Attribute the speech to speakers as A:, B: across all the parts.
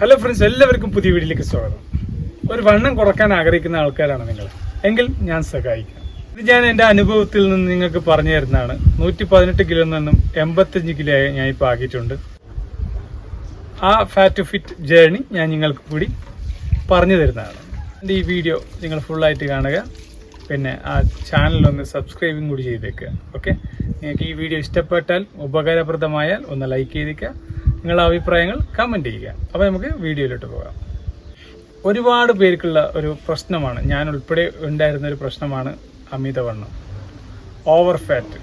A: Hello friends എല്ലാവർക്കും പുതിയ വീട്ടിലേക്ക് സ്വാഗതം. ഒരു വണ്ണം കുറയ്ക്കാൻ ആഗ്രഹിക്കുന്ന ആൾക്കാരാണ് നിങ്ങൾ. എങ്കിൽ ഞാൻ സഹായിക്കാം. ഇത് ഞാൻ എന്റെ അനുഭവത്തിൽ നിന്ന് നിങ്ങൾക്ക് പറഞ്ഞു തരുന്നതാണ്. നൂറ്റി പതിനെട്ട് കിലോ നിന്നും എൺപത്തഞ്ച് കിലോ ഞാൻ ഇപ്പോൾ ആക്കിയിട്ടുണ്ട്. ആ ഫാറ്റ് ഫിറ്റ് ജേർണി ഞാൻ നിങ്ങൾക്ക് കൂടി പറഞ്ഞു തരുന്നതാണ്. എന്റെ ഈ വീഡിയോ നിങ്ങൾ ഫുള്ളായിട്ട് കാണുക. പിന്നെ ആ ചാനലൊന്ന് സബ്സ്ക്രൈബും കൂടി ചെയ്തേക്കുക. ഓക്കെ നിങ്ങൾക്ക് ഈ വീഡിയോ ഇഷ്ടപ്പെട്ടാൽ ഉപകാരപ്രദമായാൽ ഒന്ന് ലൈക്ക് ചെയ്തേക്കുക. നിങ്ങളുടെ അഭിപ്രായങ്ങൾ കമന്റ് ചെയ്യുക. അപ്പോൾ നമുക്ക് വീഡിയോയിലോട്ട് പോകാം. ഒരുപാട് പേർക്കുള്ള ഒരു പ്രശ്നമാണ്. ഞാൻ ഉൾപ്പെടെ ഉണ്ടായിരുന്ന ഒരു പ്രശ്നമാണ് അമിതവണ്ണം. ഓവർ ഫാറ്റ്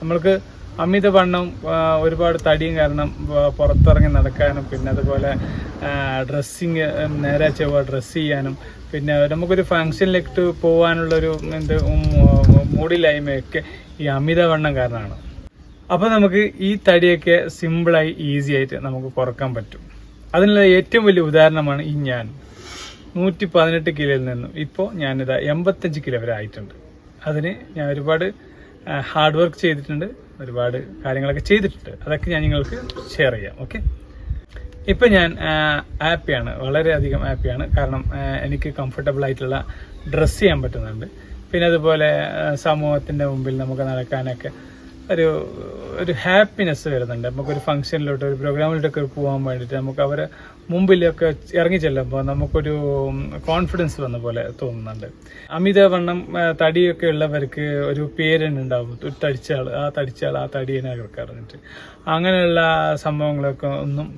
A: നമ്മൾക്ക് അമിതവണ്ണം ഒരുപാട് തടിയും കാരണം പുറത്തിറങ്ങി നടക്കാനും പിന്നെ അതുപോലെ ഡ്രസ്സിങ് നേരെ ചൊവ്വ ഡ്രസ്സ് ചെയ്യാനും പിന്നെ നമുക്കൊരു ഫങ്ഷനിലേക്ക് പോകാനുള്ളൊരു എന്ത് മൂടില്ലായ്മയൊക്കെ ഈ അമിതവണ്ണം കാരണമാണ്. അപ്പോൾ നമുക്ക് ഈ തടിയൊക്കെ സിമ്പിളായി ഈസി ആയിട്ട് നമുക്ക് കുറയ്ക്കാൻ പറ്റും. അതിനുള്ള ഏറ്റവും വലിയ ഉദാഹരണമാണ് ഈ ഞാൻ. നൂറ്റി പതിനെട്ട് കിലോയിൽ നിന്നും ഇപ്പോൾ ഞാനിതാ എൺപത്തഞ്ച് കിലോ വരെ ആയിട്ടുണ്ട്. അതിന് ഞാൻ ഒരുപാട് ഹാർഡ് വർക്ക് ചെയ്തിട്ടുണ്ട്. ഒരുപാട് കാര്യങ്ങളൊക്കെ ചെയ്തിട്ടുണ്ട്. അതൊക്കെ ഞാൻ നിങ്ങൾക്ക് ഷെയർ ചെയ്യാം ഓക്കെ ഇപ്പം ഞാൻ ഹാപ്പിയാണ് വളരെയധികം ഹാപ്പിയാണ് കാരണം എനിക്ക് കംഫർട്ടബിൾ ആയിട്ടുള്ള ഡ്രസ്സ് ചെയ്യാൻ പറ്റുന്നുണ്ട്. പിന്നെ അതുപോലെ സമൂഹത്തിന്റെ മുമ്പിൽ നമുക്ക് നടക്കാനൊക്കെ ഒരു ഒരു ഹാപ്പിനെസ് വരുന്നുണ്ട്. നമുക്കൊരു ഫംഗ്ഷനിലോട്ട് ഒരു പ്രോഗ്രാമിലോട്ടൊക്കെ പോകാൻ വേണ്ടിയിട്ട് നമുക്ക് അവരെ മുമ്പിലൊക്കെ ഇറങ്ങി ചെല്ലുമ്പോൾ നമുക്കൊരു കോൺഫിഡൻസ് വന്ന പോലെ തോന്നുന്നുണ്ട്. അമിതവണ്ണം വണ്ണം തടിയൊക്കെ ഉള്ളവർക്ക് ഒരു പേരുണ്ടാവും ഒരു തടിച്ചാൾ ആ തടിച്ചാൾ ആ തടിയനെ കിടക്കാറുണ്ട് അങ്ങനെയുള്ള സംഭവങ്ങളൊക്കെ ഒന്നും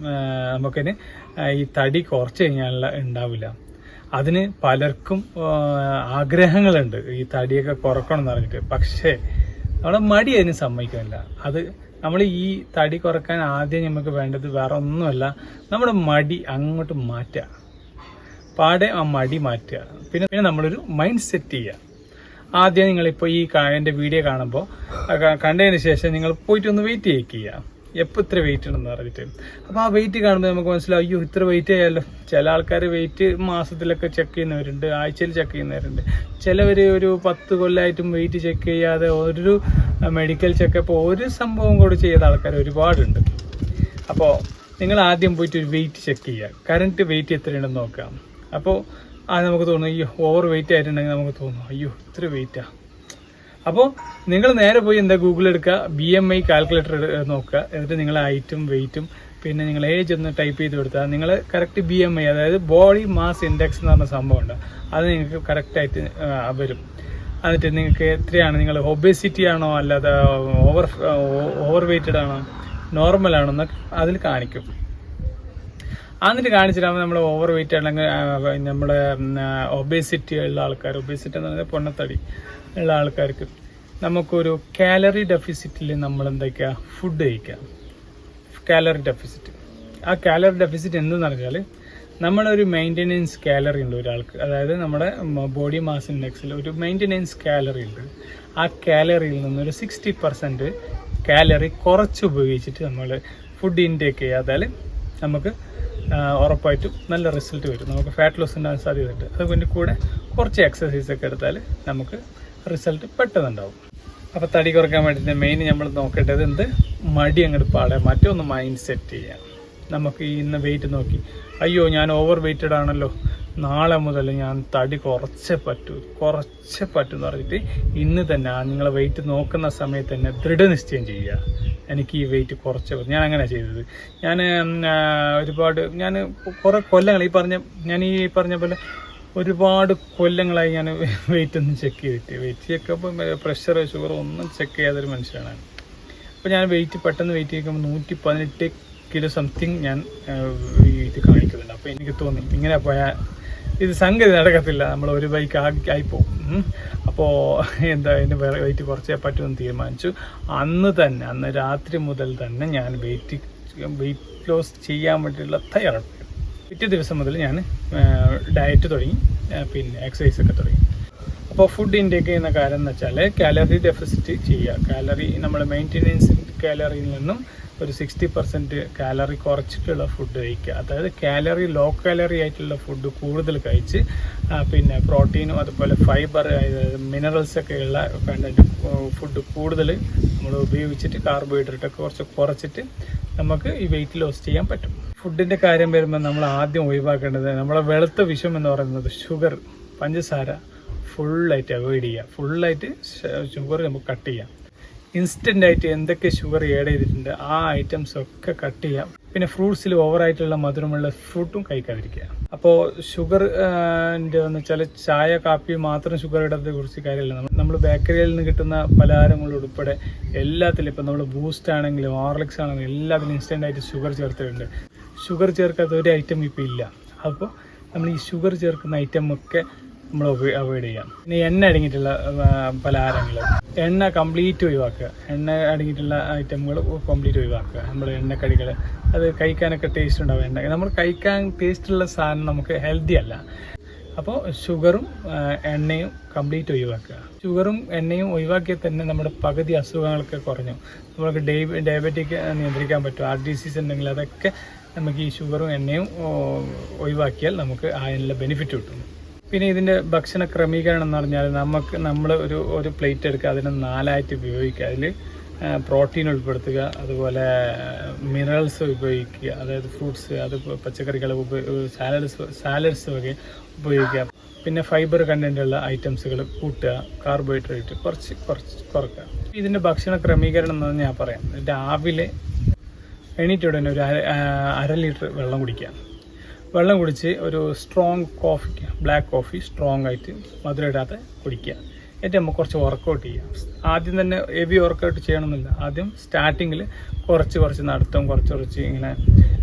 A: നമുക്കിന് ഈ തടി കുറച്ച് കഴിഞ്ഞാൽ ഉണ്ടാവില്ല. അതിന് പലർക്കും ആഗ്രഹങ്ങളുണ്ട്. ഈ തടിയൊക്കെ കുറക്കണം എന്ന് പറഞ്ഞിട്ട്. പക്ഷേ നമ്മുടെ മടി അതിന് സമ്മതിക്കുന്നില്ല. അത് നമ്മൾ ഈ തടി കുറയ്ക്കാൻ ആദ്യം നമുക്ക് വേണ്ടത് വേറെ ഒന്നുമല്ല നമ്മുടെ മടി അങ്ങോട്ട് മാറ്റുക. പാടെ ആ മടി മാറ്റുക. പിന്നെ പിന്നെ നമ്മളൊരു മൈൻഡ് സെറ്റ് ചെയ്യുക. ആദ്യം നിങ്ങളിപ്പോൾ ഈ എന്റെ വീഡിയോ കാണുമ്പോൾ കണ്ടതിന് ശേഷം നിങ്ങൾ പോയിട്ട് ഒന്ന് വെയിറ്റ് ചെയ്യിക്കുക എപ്പോൾ ഇത്ര വെയിറ്റ് ഉണ്ടെന്ന് പറഞ്ഞിട്ട് അപ്പോൾ ആ വെയിറ്റ് കാണുമ്പോൾ നമുക്ക് മനസ്സിലാവും അയ്യോ ഇത്ര വെയിറ്റ് ആയാലോ. ചില ആൾക്കാർ വെയിറ്റ് മാസത്തിലൊക്കെ ചെക്ക് ചെയ്യുന്നവരുണ്ട് ആഴ്ചയിൽ ചെക്ക് ചെയ്യുന്നവരുണ്ട്. ചിലവർ ഒരു പത്ത് കൊല്ലമായിട്ടും വെയിറ്റ് ചെക്ക് ചെയ്യാതെ ഒരു മെഡിക്കൽ ചെക്കപ്പ് ഒരു സംഭവം കൂടി ചെയ്ത ആൾക്കാർ ഒരുപാടുണ്ട്. അപ്പോൾ നിങ്ങൾ ആദ്യം പോയിട്ട് ഒരു വെയിറ്റ് ചെക്ക് ചെയ്യുക. കറണ്ട് വെയിറ്റ് എത്രയുണ്ടെന്ന് നോക്കാം അപ്പോൾ അത് നമുക്ക് തോന്നും അയ്യോ ഓവർ വെയിറ്റ് ആയിട്ടുണ്ടെങ്കിൽ നമുക്ക് തോന്നും അയ്യോ ഇത്ര വെയിറ്റാ അപ്പോൾ നിങ്ങൾ നേരെ പോയി എന്താ ഗൂഗിൾ എടുക്കുക? ബി എം ഐ കാൽക്കുലേറ്റർ നോക്കുക. എന്നിട്ട് നിങ്ങൾ ഹൈറ്റും വെയിറ്റും പിന്നെ നിങ്ങൾ ഏജ് ഒന്ന് ടൈപ്പ് ചെയ്ത് കൊടുത്താൽ നിങ്ങൾ കറക്റ്റ് ബി എം ഐ അതായത് ബോഡി മാസ് ഇൻഡെക്സ് എന്ന് പറഞ്ഞ സംഭവമുണ്ട്. അത് നിങ്ങൾക്ക് കറക്റ്റായിട്ട് വരും. എന്നിട്ട് നിങ്ങൾക്ക് എത്രയാണ്? നിങ്ങൾ ഒബേസിറ്റി ആണോ? അല്ലാതെ ഓവർ ഓവർ വെയിറ്റഡ് ആണോ? നോർമൽ ആണോ? എന്നൊക്കെ അതിൽ കാണിക്കും. എന്നിട്ട് കാണിച്ചിട്ടാകുമ്പോൾ നമ്മൾ ഓവർ വെയിറ്റ് അല്ലെങ്കിൽ നമ്മുടെ ഒബേസിറ്റി ഉള്ള ആൾക്കാർ ഒബേസിറ്റി എന്ന് പറഞ്ഞാൽ പൊണ്ണത്തടി. ഉള്ള ആൾക്കാർക്ക് നമുക്കൊരു കാലറി ഡെഫിസിറ്റിൽ നമ്മൾ എന്തൊക്കെയാ ഫുഡ് കഴിക്കാം. കാലറി ഡെഫിസിറ്റ് ആ കാലറി ഡെഫിസിറ്റ് എന്തെന്ന് പറഞ്ഞാൽ നമ്മളൊരു മെയിന്റെനൻസ് കാലറി ഉണ്ട് ഒരാൾക്ക്. അതായത് നമ്മുടെ ബോഡി മാസ് ഇൻഡെക്സിൽ ഒരു മെയിന്റെനൻസ് കാലറി ഉണ്ട്. ആ കാലറിയിൽ നിന്നൊരു സിക്സ്റ്റി പെർസെന്റ് കാലറി കുറച്ച് ഉപയോഗിച്ചിട്ട് നമ്മൾ ഫുഡ് ഇൻടേക്ക് ചെയ്യാതാൽ നമുക്ക് ഉറപ്പായിട്ടും നല്ല റിസൾട്ട് വരും. നമുക്ക് ഫാറ്റ് ലോസ് ഉണ്ടാകാൻ സാധ്യതയുണ്ട്. അതുകൊണ്ട് കൂടെ കുറച്ച് എക്സസൈസ് ഒക്കെ എടുത്താൽ നമുക്ക് റിസൾട്ട് പെട്ടെന്നുണ്ടാവും. അപ്പോൾ തടി കുറയ്ക്കാൻ വേണ്ടിയിട്ട് മെയിൻ നമ്മൾ നോക്കേണ്ടത് എന്ത്? മടി അങ്ങോട്ട് പാടെ മറ്റൊന്ന് മൈൻഡ് സെറ്റ് ചെയ്യാം. നമുക്ക് ഇന്ന് വെയിറ്റ് നോക്കി. അയ്യോ ഞാൻ ഓവർ വെയിറ്റഡ് ആണല്ലോ. നാളെ മുതൽ ഞാൻ തടി കുറച്ചേ പറ്റൂ. കുറച്ചേ പറ്റൂ എന്ന് പറഞ്ഞിട്ട് ഇന്ന് തന്നെ ആ നിങ്ങളെ വെയിറ്റ് നോക്കുന്ന സമയത്ത് തന്നെ ദൃഢനിശ്ചയം ചെയ്യുക. എനിക്ക് ഈ വെയിറ്റ് കുറച്ച് ഞാൻ അങ്ങനെ ചെയ്തത്. ഞാൻ ഒരുപാട് ഞാൻ കുറേ കൊല്ലങ്ങൾ ഈ പറഞ്ഞ ഞാൻ ഈ പറഞ്ഞ പോലെ ഒരുപാട് കൊല്ലങ്ങളായി ഞാൻ വെയിറ്റ് ഒന്നും ചെക്ക് ചെയ്തിട്ട് വെയിറ്റ് ചെക്കപ്പ് പ്രഷർ ഷുഗർ ഒന്നും ചെക്ക് ചെയ്യാത്തൊരു മനുഷ്യനാണ്. അപ്പോൾ ഞാൻ വെയിറ്റ് പെട്ടെന്ന് വെയിറ്റ് ചെയ്യുമ്പോൾ നൂറ്റി പതിനെട്ട് കിലോ സംതിങ് ഞാൻ ഇത് കാണിക്കുന്നുണ്ട്. അപ്പോൾ എനിക്ക് തോന്നി ഇങ്ങനെ പോയാൽ ഇത് സംഗതി നടക്കത്തില്ല. നമ്മൾ ഒരു ബൈക്ക് ആയിപ്പോവും അപ്പോൾ എന്താ അതിന്റെ വെയിറ്റ് കുറച്ചേ പറ്റുമെന്ന് തീരുമാനിച്ചു. അന്ന് തന്നെ അന്ന് രാത്രി മുതൽ തന്നെ ഞാൻ വെയിറ്റ് വെയിറ്റ് ലോസ് ചെയ്യാൻ വേണ്ടിയിട്ടുള്ള തയ്യാറെടുപ്പ് പിറ്റേ ദിവസം മുതൽ ഞാൻ ഡയറ്റ് തുടങ്ങി പിന്നെ എക്സസൈസ് ഒക്കെ തുടങ്ങി. അപ്പോൾ ഫുഡ് ഇൻടേക്ക് ചെയ്യുന്ന കാര്യം എന്ന് വെച്ചാൽ കാലറി ഡെഫിസിറ്റ് ചെയ്യുക. കാലറി നമ്മൾ മെയിന്റെനൻസ് കാലറിയിൽ നിന്നും ഒരു സിക്സ്റ്റി പെർസെന്റ് കാലറി കുറച്ചിട്ടുള്ള ഫുഡ് കഴിക്കുക. അതായത് കാലറി ലോ കാലറി ആയിട്ടുള്ള ഫുഡ് കൂടുതൽ കഴിച്ച് പിന്നെ പ്രോട്ടീനും അതുപോലെ ഫൈബർ മിനറൽസ് ഒക്കെ ഉള്ള കണ്ടന്റ് ഫുഡ് കൂടുതൽ നമ്മൾ ഉപയോഗിച്ചിട്ട് കാർബോഹൈഡ്രേറ്റ് ഒക്കെ കുറച്ച് കുറച്ചിട്ട് നമുക്ക് ഈ വെയിറ്റ് ലോസ് ചെയ്യാൻ പറ്റും. ഫുഡിന്റെ കാര്യം വരുമ്പോൾ നമ്മൾ ആദ്യം ഒഴിവാക്കേണ്ടത് നമ്മളെ വെളുത്ത വിഷം എന്ന് പറയുന്നത് ഷുഗർ പഞ്ചസാര ഫുള്ളായിട്ട് അവോയ്ഡ് ചെയ്യുക. ഫുള്ളായിട്ട് ഷുഗർ നമുക്ക് കട്ട് ചെയ്യാം. ഇൻസ്റ്റന്റ് ആയിട്ട് എന്തൊക്കെ ഷുഗർ ആഡ് ചെയ്തിട്ടുണ്ട് ആ ഐറ്റംസ് ഒക്കെ കട്ട് ചെയ്യാം. പിന്നെ ഫ്രൂട്ട്സിൽ ഓവറായിട്ടുള്ള മധുരമുള്ള ഫ്രൂട്ടും കഴിക്കാതിരിക്കുക അപ്പോൾ ഷുഗർ എന്ന് വെച്ചാൽ ചായ കാപ്പി മാത്രം ഷുഗർ ഇടത്തെ കുറിച്ച് കാര്യമില്ല. നമ്മൾ ബേക്കറിയിൽ നിന്ന് കിട്ടുന്ന പലഹാരങ്ങൾ ഉൾപ്പെടെ എല്ലാത്തിലും ഇപ്പം നമ്മൾ ബൂസ്റ്റ് ആണെങ്കിലും ഓർലിക്സ് ആണെങ്കിലും എല്ലാത്തിലും ഇൻസ്റ്റന്റ് ആയിട്ട് ഷുഗർ ചേർത്തിട്ടുണ്ട്. ഷുഗർ ചേർക്കാത്ത ഒരു ഐറ്റം ഇപ്പോൾ ഇല്ല. അപ്പോൾ നമ്മൾ ഈ ഷുഗർ ചേർക്കുന്ന ഐറ്റം ഒക്കെ നമ്മൾ അവോയ്ഡ് ചെയ്യാം. പിന്നെ എണ്ണ അടങ്ങിയിട്ടുള്ള പലഹാരങ്ങൾ. എണ്ണ കംപ്ലീറ്റ് ഒഴിവാക്കുക. എണ്ണ അടങ്ങിയിട്ടുള്ള ഐറ്റമുകൾ കംപ്ലീറ്റ് ഒഴിവാക്കുക. നമ്മൾ എണ്ണക്കടികൾ അത് കഴിക്കാനൊക്കെ ടേസ്റ്റ് ഉണ്ടാവും. എണ്ണ നമ്മൾ കഴിക്കാൻ ടേസ്റ്റുള്ള സാധനം നമുക്ക് ഹെൽത്തി അല്ല. അപ്പോൾ ഷുഗറും എണ്ണയും കംപ്ലീറ്റ് ഒഴിവാക്കുക. ഷുഗറും എണ്ണയും ഒഴിവാക്കിയാൽ തന്നെ നമ്മുടെ പകുതി അസുഖങ്ങളൊക്കെ കുറഞ്ഞു. നമുക്ക് ഡയ ഡയബറ്റിക് നിയന്ത്രിക്കാൻ പറ്റും. ഹാർട്ട് ഡിസീസ് ഉണ്ടെങ്കിൽ അതൊക്കെ നമുക്ക് ഈ ഷുഗറും എണ്ണയും ഒഴിവാക്കിയാൽ നമുക്ക് അതിനുള്ള ബെനിഫിറ്റ് കിട്ടും. പിന്നെ ഇതിന്റെ ഭക്ഷണ ക്രമീകരണം എന്ന് പറഞ്ഞാൽ നമുക്ക് നമ്മൾ ഒരു ഒരു പ്ലേറ്റ് എടുക്കുക അതിനെ നാലായിട്ട് ഉപയോഗിക്കുക. അതിൽ പ്രോട്ടീൻ ഉൾപ്പെടുത്തുക അതുപോലെ മിനറൽസ് ഉപയോഗിക്കുക അതായത് ഫ്രൂട്ട്സ് അത് പച്ചക്കറികൾ സാലഡ്സ് സാലഡ്സ് ഒക്കെ ഉപയോഗിക്കുക. പിന്നെ ഫൈബർ കണ്ടന്റുള്ള ഐറ്റംസുകൾ കൂട്ടുക കാർബോഹൈഡ്രേറ്റ് കുറച്ച് കുറച്ച് കുറക്കുക. ഇതിന്റെ ഭക്ഷണ ക്രമീകരണം എന്ന് ഞാൻ പറയാം. രാവിലെ എണീറ്റ ഉടനെ ഒരു അര അര ലിറ്റർ വെള്ളം കുടിക്കുക. വെള്ളം കുടിച്ച് ഒരു strong coffee black coffee strong ആയിട്ട് മധുരം ഇടാതെ കുടിക്കുക. എന്നിട്ട് നമുക്ക് കുറച്ച് വർക്കൗട്ട് ചെയ്യാം. ആദ്യം തന്നെ ഹെവി വർക്കൗട്ട് ചെയ്യണമെന്നില്ല. ആദ്യം സ്റ്റാർട്ടിങ്ങിൽ കുറച്ച് കുറച്ച് നടത്തും കുറച്ച് കുറച്ച് ഇങ്ങനെ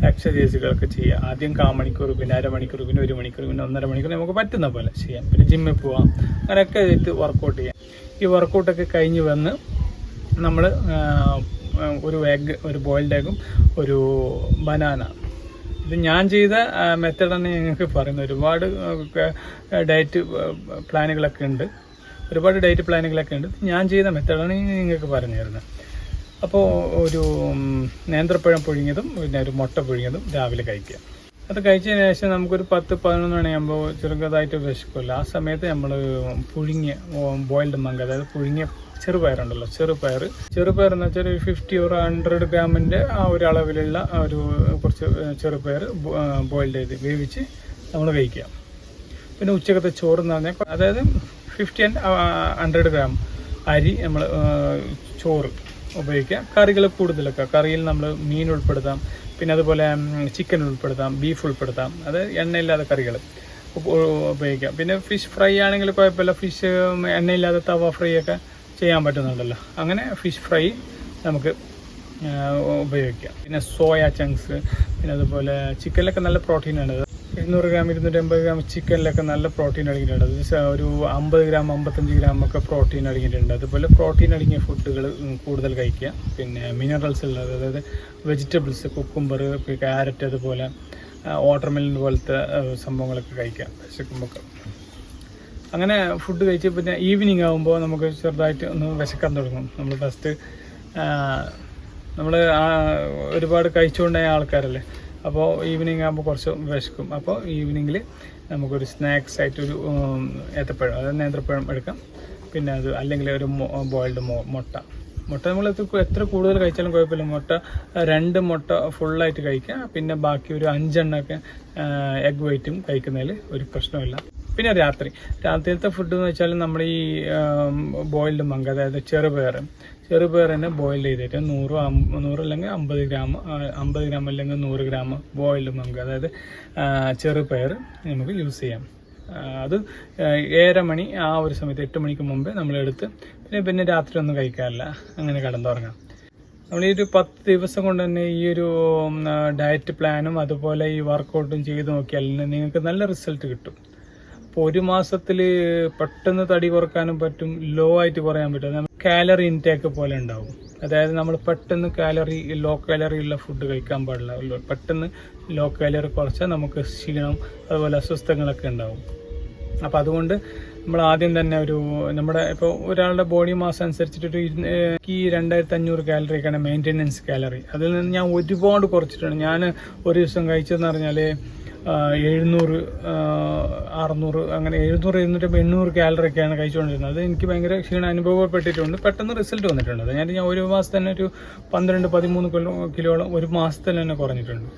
A: എക്സസൈസുകളൊക്കെ ചെയ്യുക. ആദ്യം കാ മണിക്കൂർ പിന്നെ അരമണിക്കൂർ പിന്നെ ഒരു മണിക്കൂർ പിന്നെ ഒന്നര മണിക്കൂർ നമുക്ക് പറ്റുന്ന പോലെ ചെയ്യാം. പിന്നെ ജിമ്മിൽ പോവാം. അങ്ങനെയൊക്കെ ചെയ്തിട്ട് വർക്കൗട്ട് ചെയ്യാം. ഈ വർക്കൗട്ടൊക്കെ കഴിഞ്ഞ് വന്ന് നമ്മൾ ഒരു എഗ് ഒരു ബോയിൽഡ് എഗും ഒരു ബനാന ഇത് ഞാൻ ചെയ്ത മെത്തേഡാണ് ഞങ്ങൾക്ക് പറയുന്നത് ഒരുപാട് ഡയറ്റ് പ്ലാനുകളൊക്കെ ഉണ്ട്. ഒരുപാട് ഡയറ്റ് പ്ലാനുകളൊക്കെ ഉണ്ട്. ഞാൻ ചെയ്ത മെത്തഡാണ് നിങ്ങൾക്ക് പറഞ്ഞു തരുന്നത്. അപ്പോൾ ഒരു നേന്ത്രപ്പഴം പുഴുങ്ങിയതും പിന്നെ ഒരു മുട്ട പുഴുങ്ങിയതും രാവിലെ കഴിക്കുക. അത് കഴിച്ചതിന് ശേഷം നമുക്കൊരു പത്ത് പതിനൊന്ന് മണിയാകുമ്പോൾ ചെറുതായിട്ട് വിശക്കുമല്ലോ. ആ സമയത്ത് നമ്മൾ പുഴുങ്ങിയ ബോയിൽഡ് മങ്ക അതായത് പുഴുങ്ങിയ ചെറുപയറുണ്ടല്ലോ ചെറുപയർ ചെറുപയർ എന്ന് വെച്ചാൽ ഒരു ഫിഫ്റ്റി ഓർ ഹൺഡ്രഡ് ഗ്രാമിന്റെ ആ ഒരു അളവിലുള്ള ഒരു കുറച്ച് ചെറുപയർ ബോയിൽഡ് ചെയ്ത് വേവിച്ച് നമ്മൾ കഴിക്കുക പിന്നെ ഉച്ചക്കത്തെ ചോറ് എന്ന് പറഞ്ഞാൽ അതായത് ഫിഫ്റ്റി ആൻഡ് ഹൺഡ്രഡ് ഗ്രാം അരി നമ്മൾ ചോറ് ഉപയോഗിക്കാം കറികൾ കൂടുതലൊക്കെ കറിയിൽ നമ്മൾ മീൻ ഉൾപ്പെടുത്താം. പിന്നെ അതുപോലെ ചിക്കൻ ഉൾപ്പെടുത്താം ബീഫ് ഉൾപ്പെടുത്താം. അത് എണ്ണയില്ലാത്ത കറികൾ ഉപയോഗിക്കാം പിന്നെ ഫിഷ് ഫ്രൈ ആണെങ്കിൽ കുഴപ്പമില്ല. ഫിഷ് എണ്ണയില്ലാത്ത തവ ഫ്രൈ ഒക്കെ ചെയ്യാൻ പറ്റുന്നുണ്ടല്ലോ. അങ്ങനെ ഫിഷ് ഫ്രൈ നമുക്ക് ഉപയോഗിക്കാം. പിന്നെ സോയ ചങ്ക്സ് പിന്നെ അതുപോലെ ചിക്കനിലൊക്കെ നല്ല പ്രോട്ടീൻ പ്രോട്ടീനാണ് ഇരുന്നൂറ് ഗ്രാം ഇരുന്നൂറ്റമ്പത് ഗ്രാം ചിക്കനിലൊക്കെ നല്ല പ്രോട്ടീൻ അടങ്ങിയിട്ടുണ്ട്. അത് ഒരു അമ്പത് ഗ്രാം അമ്പത്തഞ്ച് ഗ്രാം ഒക്കെ പ്രോട്ടീൻ അടങ്ങിയിട്ടുണ്ട്. അതുപോലെ പ്രോട്ടീൻ അടങ്ങിയ ഫുഡുകൾ കൂടുതൽ കഴിക്കുക പിന്നെ മിനറൽസ് ഉള്ളത് അതായത് വെജിറ്റബിൾസ് കുക്കുംബർ ക്യാരറ്റ് അതുപോലെ വാട്ടർമെലൻ പോലത്തെ സംഭവങ്ങളൊക്കെ കഴിക്കുക വിശക്കുമ്പോൾ അങ്ങനെ ഫുഡ് കഴിച്ച് പിന്നെ ഈവനിങ് ആകുമ്പോൾ നമുക്ക് ചെറുതായിട്ട് ഒന്ന് വിശക്കാൻ തുടങ്ങും. നമ്മൾ ഫസ്റ്റ് നമ്മൾ ഒരുപാട് കഴിച്ചുകൊണ്ടായ ആൾക്കാരല്ലേ? അപ്പോൾ ഈവനിങ് ആകുമ്പോൾ കുറച്ച് വിശക്കും. അപ്പോൾ ഈവനിങ്ങിൽ നമുക്കൊരു സ്നാക്സ് ആയിട്ട് ഒരു ഏത്തപ്പഴം അതായത് നേന്ത്രപ്പഴം എടുക്കാം. പിന്നെ അത് അല്ലെങ്കിൽ ഒരു ബോയിൽഡ് മുട്ട. മുട്ട നമ്മൾ എത്ര കൂടുതൽ കഴിച്ചാലും കുഴപ്പമില്ല. മുട്ട രണ്ട് മുട്ട ഫുള്ളായിട്ട് കഴിക്കുക. പിന്നെ ബാക്കി ഒരു അഞ്ചെണ്ണൊക്കെ എഗ് വൈറ്റും കഴിക്കുന്നതിൽ ഒരു പ്രശ്നമില്ല പിന്നെ രാത്രി. രാത്രിയിലത്തെ ഫുഡ് എന്ന് വെച്ചാൽ നമ്മൾ ഈ ബോയിൽഡ് മങ്ക അതായത് ചെറുപയർ. ചെറുപയറിനെ ബോയിൽ ചെയ്തിട്ട് നൂറ് നൂറ് അല്ലെങ്കിൽ അമ്പത് ഗ്രാം അമ്പത് ഗ്രാം അല്ലെങ്കിൽ നൂറ് ഗ്രാം ബോയിൽഡ് മങ്ക അതായത് ചെറുപയർ നമുക്ക് യൂസ് ചെയ്യാം. അത് ഏഴര മണി ആ ഒരു സമയത്ത് എട്ട് മണിക്ക് മുമ്പേ നമ്മളെടുത്ത് പിന്നെ പിന്നെ രാത്രി ഒന്നും കഴിക്കാറില്ല. അങ്ങനെ കടന്നുറങ്ങാം. നമ്മൾ ഈ ഒരു പത്ത് ദിവസം കൊണ്ട് തന്നെ ഈ ഒരു ഡയറ്റ് പ്ലാനും അതുപോലെ ഈ വർക്കൗട്ടും ചെയ്ത് നോക്കിയാൽ നിങ്ങൾക്ക് നല്ല റിസൾട്ട് കിട്ടും. അപ്പോൾ ഒരു മാസത്തിൽ പെട്ടെന്ന് തടി കുറക്കാനും പറ്റും ലോ ആയിട്ട് പറയാൻ പറ്റും കാലറി ഇൻടേക്ക് പോലെ ഉണ്ടാവും. അതായത് നമ്മൾ പെട്ടെന്ന് കാലറി ലോ കാലറി ഉള്ള ഫുഡ് കഴിക്കാൻ പാടില്ല. പെട്ടെന്ന് ലോ കാലറി കുറച്ചാൽ നമുക്ക് ക്ഷീണം അതുപോലെ അസ്വസ്ഥങ്ങളൊക്കെ ഉണ്ടാവും. അപ്പോൾ അതുകൊണ്ട് നമ്മൾ ആദ്യം തന്നെ ഒരു നമ്മുടെ ഇപ്പോൾ ഒരാളുടെ ബോഡി മാസ് അനുസരിച്ചിട്ടൊരു ഈ രണ്ടായിരത്തി അഞ്ഞൂറ് കാലറിയൊക്കെയാണ് മെയിന്റെനൻസ് കാലറി അതിൽ നിന്ന് ഞാൻ ഒരുപാട് കുറച്ചിട്ടുണ്ട്. ഞാൻ ഒരു ദിവസം കഴിച്ചതെന്ന് പറഞ്ഞാൽ എഴുന്നൂറ് അറുന്നൂറ് അങ്ങനെ എഴുന്നൂറ് എഴുന്നൂറ്റി എണ്ണൂറ് കാലറിയൊക്കെയാണ് കഴിച്ചുകൊണ്ടിരുന്നത്. അത് എനിക്ക് ഭയങ്കര ക്ഷീണം അനുഭവപ്പെട്ടിട്ടുണ്ട്. പെട്ടെന്ന് റിസൾട്ട് വന്നിട്ടുണ്ട്. അത് ഞാൻ ഞാൻ ഒരു മാസം തന്നെ ഒരു പന്ത്രണ്ട് പതിമൂന്ന് കിലോ കിലോളം ഒരു മാസത്തിൽ തന്നെ കുറഞ്ഞിട്ടുണ്ട്.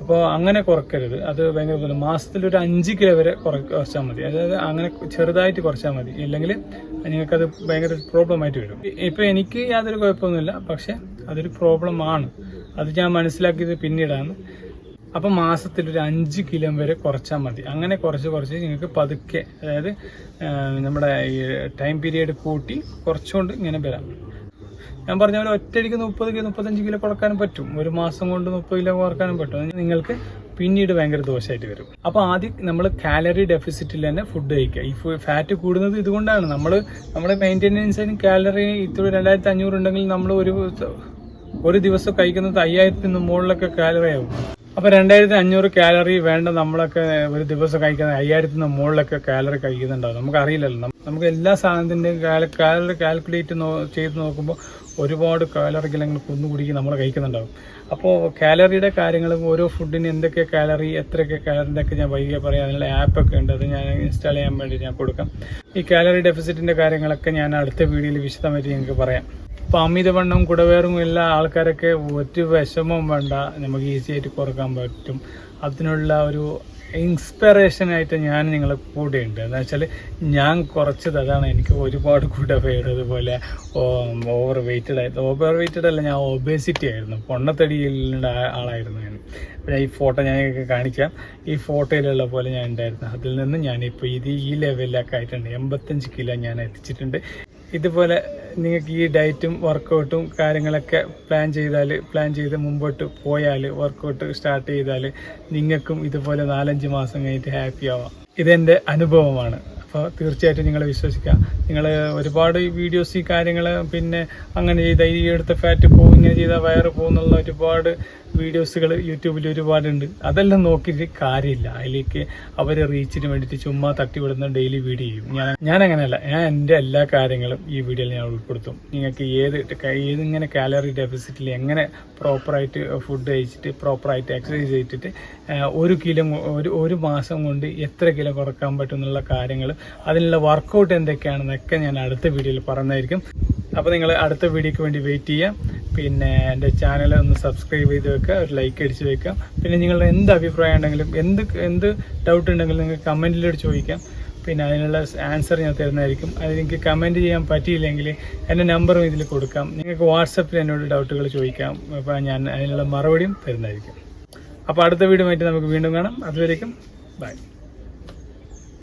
A: അപ്പോൾ അങ്ങനെ കുറക്കരുത്. അത് ഭയങ്കര. മാസത്തിൽ ഒരു അഞ്ച് കിലോ വരെ കുറ കുറച്ചാൽ മതി. അതായത് അങ്ങനെ ചെറുതായിട്ട് കുറച്ചാൽ മതി. ഇല്ലെങ്കിൽ നിങ്ങൾക്കത് ഭയങ്കര പ്രോബ്ലം ആയിട്ട് വരും. ഇപ്പോൾ എനിക്ക് യാതൊരു കുഴപ്പമൊന്നുമില്ല. പക്ഷേ അതൊരു പ്രോബ്ലം ആണ്. അത് ഞാൻ മനസ്സിലാക്കിയത് പിന്നീടാണ്. അപ്പം മാസത്തിൽ ഒരു അഞ്ച് കിലോ വരെ കുറച്ചാൽ മതി. അങ്ങനെ കുറച്ച് കുറച്ച് നിങ്ങൾക്ക് പതുക്കെ അതായത് നമ്മുടെ ഈ ടൈം പീരീഡ് കൂട്ടി കുറച്ചുകൊണ്ട് ഇങ്ങനെ വരാം. ഞാൻ പറഞ്ഞ പോലെ ഒറ്റയടിക്ക് മുപ്പത് കിലോ മുപ്പത്തഞ്ച് കിലോ കുറക്കാനും പറ്റും. ഒരു മാസം കൊണ്ട് മുപ്പത് കിലോ കുറക്കാനും പറ്റും. നിങ്ങൾക്ക് പിന്നീട് ഭയങ്കര ദോഷമായിട്ട് വരും. അപ്പോൾ ആദ്യം നമ്മൾ കാലറി ഡെഫിസിറ്റിൽ തന്നെ ഫുഡ് കഴിക്കുക. ഈ ഫാറ്റ് കൂടുന്നത് ഇതുകൊണ്ടാണ്. നമ്മൾ നമ്മുടെ മെയിന്റെനൻസിന് കാലറി ഇത്ര രണ്ടായിരത്തി അഞ്ഞൂറ് ഉണ്ടെങ്കിൽ നമ്മൾ ഒരു ഒരു ദിവസം കഴിക്കുന്നത് അയ്യായിരത്തിന് മുകളിലൊക്കെ കാലറി ആവും. അപ്പോൾ രണ്ടായിരത്തി അഞ്ഞൂറ് കാലറി വേണ്ട നമ്മളൊക്കെ ഒരു ദിവസം കഴിക്കുന്ന അയ്യായിരത്തിന് മുകളിലൊക്കെ കാലറി കഴിക്കുന്നുണ്ടാവും. നമുക്കറിയില്ലല്ലോ. നമുക്ക് എല്ലാ സാധനത്തിന്റെയും കാലറി കാൽക്കുലേറ്റ് ചെയ്ത് നോക്കുമ്പോൾ ഒരുപാട് കാലറി അങ്ങനെ കുന്നുകുടിക്ക് നമ്മൾ കഴിക്കുന്നുണ്ടാവും. അപ്പോൾ കാലറിയുടെ കാര്യങ്ങളും ഓരോ ഫുഡിന് എന്തൊക്കെ കാലറി എത്രയൊക്കെ ഒക്കെ ഞാൻ വൈകി പറയാം. അതിനുള്ള ആപ്പൊക്കെ ഉണ്ട്. അത് ഞാൻ ഇൻസ്റ്റാൾ ചെയ്യാൻ വേണ്ടി ഞാൻ കൊടുക്കാം. ഈ കാലറി ഡെഫിസിറ്റിന്റെ കാര്യങ്ങളൊക്കെ ഞാൻ അടുത്ത വീഡിയോയിൽ വിശദമായിട്ട് നിങ്ങൾക്ക് പറയാം. അപ്പോൾ അമിതവണ്ണം കുടവേറും എല്ലാ ആൾക്കാരൊക്കെ ഒരു വിഷമം വേണ്ട. നമുക്ക് ഈസി ആയിട്ട് കുറയ്ക്കാൻ പറ്റും. അതിനുള്ള ഒരു ഇൻസ്പിറേഷൻ ആയിട്ട് ഞാൻ നിങ്ങളെ കൂടെയുണ്ട്. എന്ന് വെച്ചാൽ ഞാൻ കുറച്ചത് അതാണ് എനിക്ക് ഒരുപാട് കൂടെ പേര് പോലെ ഓവർ വെയ്റ്റഡ് ആയിരുന്നു ഓവർ വെയ്റ്റഡ് അല്ല ഞാൻ ഒബേസിറ്റി ആയിരുന്നു. പൊണ്ണത്തടിയിലുള്ള ആളായിരുന്നു ഞാൻ. ഈ ഫോട്ടോ ഞാൻ കാണിക്കാം. ഈ ഫോട്ടോയിലുള്ള പോലെ ഞാൻ ഉണ്ടായിരുന്നു. അതിൽ നിന്ന് ഞാനിപ്പോൾ ഇത് ഈ ലെവലിലൊക്കെ ആയിട്ടുണ്ട് എൺപത്തഞ്ച് കിലോ ഞാൻ എത്തിച്ചിട്ടുണ്ട്. ഇതുപോലെ നിങ്ങൾക്ക് ഈ ഡയറ്റും വർക്കൗട്ടും കാര്യങ്ങളൊക്കെ പ്ലാൻ ചെയ്താൽ പ്ലാൻ ചെയ്ത് മുമ്പോട്ട് പോയാൽ വർക്കൗട്ട് സ്റ്റാർട്ട് ചെയ്താൽ നിങ്ങൾക്കും ഇതുപോലെ നാലഞ്ച് മാസം കഴിഞ്ഞിട്ട് ഹാപ്പി ആവാം. ഇതെന്റെ അനുഭവമാണ്. അപ്പോൾ തീർച്ചയായിട്ടും നിങ്ങളെ വിശ്വസിക്കാം. നിങ്ങൾ ഒരുപാട് വീഡിയോസ് ഈ കാര്യങ്ങൾ പിന്നെ അങ്ങനെ ചെയ്ത ഈ എടുത്ത ഫാറ്റ് പോകും ഇങ്ങനെ ചെയ്താൽ വയറ് പോകുന്നുള്ള ഒരുപാട് വീഡിയോസുകൾ യൂട്യൂബിൽ ഒരുപാടുണ്ട്. അതെല്ലാം നോക്കിയിട്ട് കാര്യമില്ല. അതിലേക്ക് അവർ റീച്ചിന് വേണ്ടിയിട്ട് ചുമ്മാ തട്ടിവിടുന്ന ഡെയിലി വീഡിയോ ചെയ്യും. ഞാൻ ഞാൻ അങ്ങനെയല്ല ഞാൻ എന്റെ എല്ലാ കാര്യങ്ങളും ഈ വീഡിയോയിൽ ഞാൻ ഉൾപ്പെടുത്തും. നിങ്ങൾക്ക് ഏത് ഏതിങ്ങനെ കാലറി ഡെഫിസിറ്റിൽ എങ്ങനെ പ്രോപ്പറായിട്ട് ഫുഡ് കഴിച്ചിട്ട് പ്രോപ്പറായിട്ട് എക്സസൈസ് ചെയ്തിട്ട് ഒരു കിലോ ഒരു ഒരു മാസം കൊണ്ട് എത്ര കിലോ കുറയ്ക്കാൻ പറ്റും എന്നുള്ള കാര്യങ്ങൾ അതിനുള്ള വർക്കൗട്ട് എന്തൊക്കെയാണെന്നൊക്കെ ഞാൻ അടുത്ത വീഡിയോയിൽ പറഞ്ഞായിരിക്കും. അപ്പോൾ നിങ്ങൾ അടുത്ത വീഡിയോക്ക് വേണ്ടി വെയിറ്റ് ചെയ്യാം പിന്നെ എന്റെ ചാനൽ ഒന്ന് സബ്സ്ക്രൈബ് ചെയ്ത് വെക്കുക. ഒരു ലൈക്ക് അടിച്ച് വെക്കാം പിന്നെ നിങ്ങളുടെ എന്ത് അഭിപ്രായം ഉണ്ടെങ്കിലും എന്ത് എന്ത് ഡൗട്ട് ഉണ്ടെങ്കിലും നിങ്ങൾക്ക് കമന്റിലൂടെ ചോദിക്കാം. പിന്നെ അതിനുള്ള ആൻസർ ഞാൻ തരുന്നതായിരിക്കും. അതെനിക്ക് കമന്റ് ചെയ്യാൻ പറ്റിയില്ലെങ്കിൽ എന്റെ നമ്പറും ഇതിൽ കൊടുക്കാം. നിങ്ങൾക്ക് വാട്സപ്പിൽ എന്നോട് ഡൗട്ടുകൾ ചോദിക്കാം. അപ്പോൾ ഞാൻ അതിനുള്ള മറുപടിയും തരുന്നതായിരിക്കും. അപ്പോൾ അടുത്ത വീഡിയോ ആയിട്ട് നമുക്ക് വീണ്ടും കാണാം. അതുവരേക്കും ബൈ